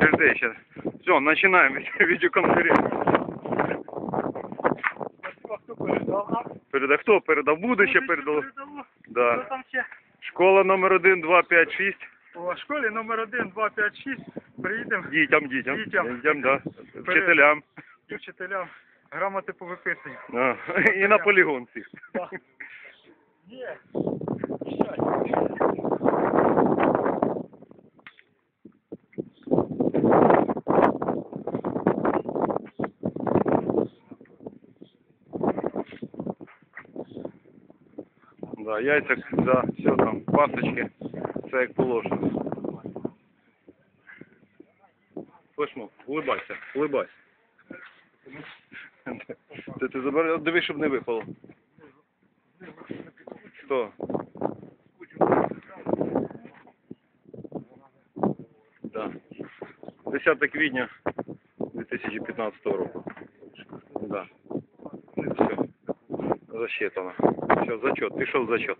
Подожди ще. Все, відеоконференцію. Хто передав хто? Передав будуще, передав. Да. там ще? Школа номер 1, 2, 5, 6. У школі номер 1, 2, 5, 6 приїдемо Дітям, дітям. Дітям. Дітям, да. Вчителям. і вчителям грамоти повиписуємо. А, І на полігон всіх. Да. Да, яйця, да, все там, пасочки, все як положено. Слышно, улыбайся, улыбайся. Ти, ти забери, от дивись, щоб не випало. Що? Да. 10 квітня 2015 року. Да. Все. Засчитано. Все, зачет. Пішов зачет.